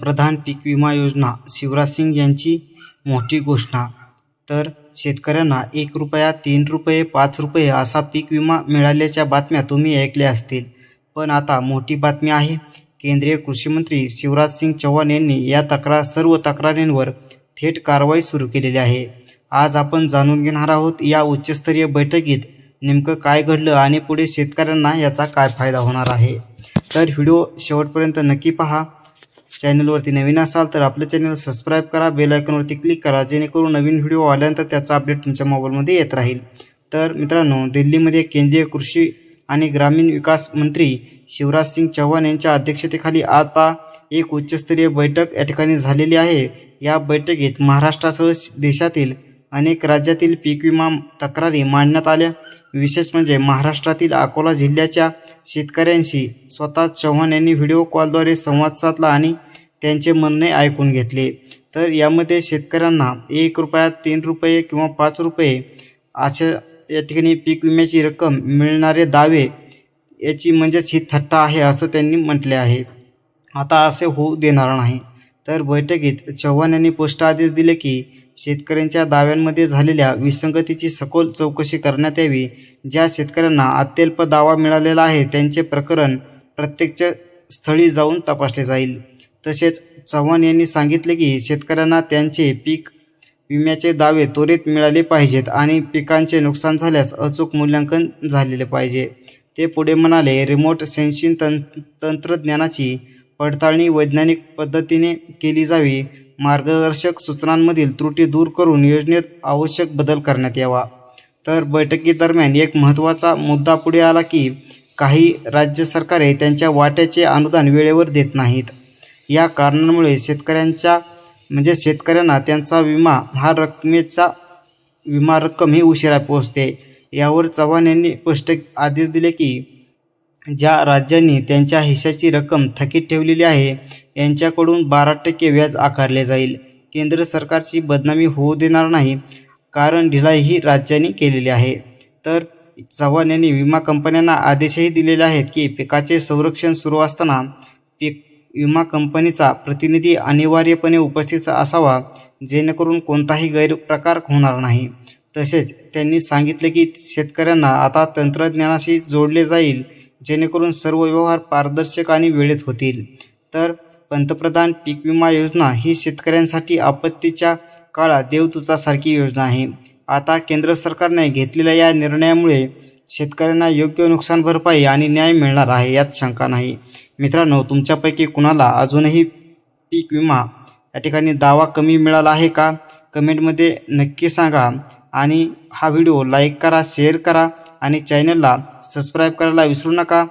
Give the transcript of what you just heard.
पंतप्रधान पीक विमा योजना शिवराज सिंग यांची मोठी घोषणा. तर शेतकऱ्यांना एक रुपया तीन रुपये पाच रुपये असा पीक विमा मिळाल्याच्या बातम्या तुम्ही ऐकल्या असतील. पण आता मोठी बातमी आहे केंद्रीय कृषीमंत्री शिवराज सिंग चौहान यांनी या तक्रार सर्व तक्रारींवर थेट कारवाई सुरू केलेली आहे. आज आपण जाणून घेणार आहोत या उच्चस्तरीय बैठकीत नेमकं काय घडलं आणि पुढे शेतकऱ्यांना याचा काय फायदा होणार आहे. तर व्हिडिओ शेवटपर्यंत नक्की पहा. चॅनलवरती नवीन असाल तर आपलं चॅनल सबस्क्राईब करा बेल आयकॉनवरती क्लिक करा जेणेकरून नवीन व्हिडिओ आल्यानंतर त्याचा अपडेट तुमच्या मोबाईलमध्ये येत राहील. तर मित्रांनो दिल्लीमध्ये केंद्रीय कृषी आणि ग्रामीण विकास मंत्री शिवराज सिंग चौहान यांच्या अध्यक्षतेखाली आता एक उच्चस्तरीय बैठक या ठिकाणी झालेली आहे. या बैठकीत महाराष्ट्रासह देशातील अनेक राज्यातील पीक विमा तक्रारी मांडण्यात आल्या. विशेष म्हणजे महाराष्ट्रातील अकोला जिल्ह्याच्या शेतकऱ्यांशी स्वतः चव्हाण यांनी व्हिडिओ कॉलद्वारे संवाद साधला आणि त्यांचे म्हणणे ऐकून घेतले. तर यामध्ये शेतकऱ्यांना एक रुपया तीन रुपये किंवा पाच रुपये अशा या ठिकाणी पीक विम्याची रक्कम मिळणारे दावे याची म्हणजेच ही थट्टा आहे असं त्यांनी म्हटले आहे. आता असे होऊ देणार नाही. तर बैठकीत चव्हाण यांनी स्पष्ट आदेश दिले की शेतकऱ्यांच्या दाव्यांमध्ये झालेल्या विसंगतीची सखोल चौकशी करण्यात यावी. ज्या शेतकऱ्यांना अत्यल्प दावा मिळालेला आहे त्यांचे प्रकरण प्रत्यक्ष स्थळी जाऊन तपासले जाईल. तसेच चव्हाण यांनी सांगितले की शेतकऱ्यांना त्यांचे पीक विम्याचे दावे त्वरित मिळाले पाहिजेत आणि पिकांचे नुकसान झाल्यास अचूक मूल्यांकन झालेले पाहिजे. ते पुढे म्हणाले रिमोट सेन्सिंग तं तंत्रज्ञानाची पडताळणी वैज्ञानिक पद्धतीने केली जावी. मार्गदर्शक सूचनांमधील त्रुटी दूर करून योजनेत आवश्यक बदल करण्यात यावा तर बैठकीदरम्यान एक महत्त्वाचा मुद्दा पुढे आला की काही राज्य सरकारे त्यांच्या वाट्याचे अनुदान वेळेवर देत नाहीत. या कारणांमुळे शेतकऱ्यांच्या म्हणजे शेतकऱ्यांना त्यांचा विमा हा रकमेचा विमा रक्कम ही उशिरा पोहोचते. यावर चव्हाण यांनी स्पष्ट आदेश दिले की ज्या राज्यांनी त्यांच्या हिशाची रक्कम थकीत ठेवलेली आहे यांच्याकडून बारा टक्के व्याज आकारले जाईल. केंद्र सरकारची बदनामी होऊ देणार नाही कारण ढिलाई ही राज्यांनी केलेली आहे. तर चव्हाण यांनी विमा कंपन्यांना आदेशही दिलेले आहेत की पिकाचे संरक्षण सुरू असताना पीक विमा कंपनीचा प्रतिनिधी अनिवार्यपणे उपस्थित असावा जेणेकरून कोणताही गैरप्रकार होणार नाही. तसेच त्यांनी सांगितले की शेतकऱ्यांना आता तंत्रज्ञानाशी जोडले जाईल जेणेकरून सर्व व्यवहार पारदर्शक आणि वेळेत होतील. तर पंतप्रधान पीक विमा योजना ही शेतकऱ्यांसाठी आपत्तीच्या काळात देवदूतासारखी योजना आहे. आता केंद्र सरकारने घेतलेल्या या निर्णयामुळे शेतकऱ्यांना योग्य नुकसान भरपाई आणि न्याय मिळणार आहे यात शंका नाही. मित्रांनो तुमच्यापैकी कुणाला अजूनही पीक विमा या ठिकाणी दावा कमी मिळाला आहे का? कमेंटमध्ये नक्की सांगा आणि हा व्हिडिओ लाईक करा शेअर करा आणि चॅनलला सबस्क्राईब करायला विसरू नका.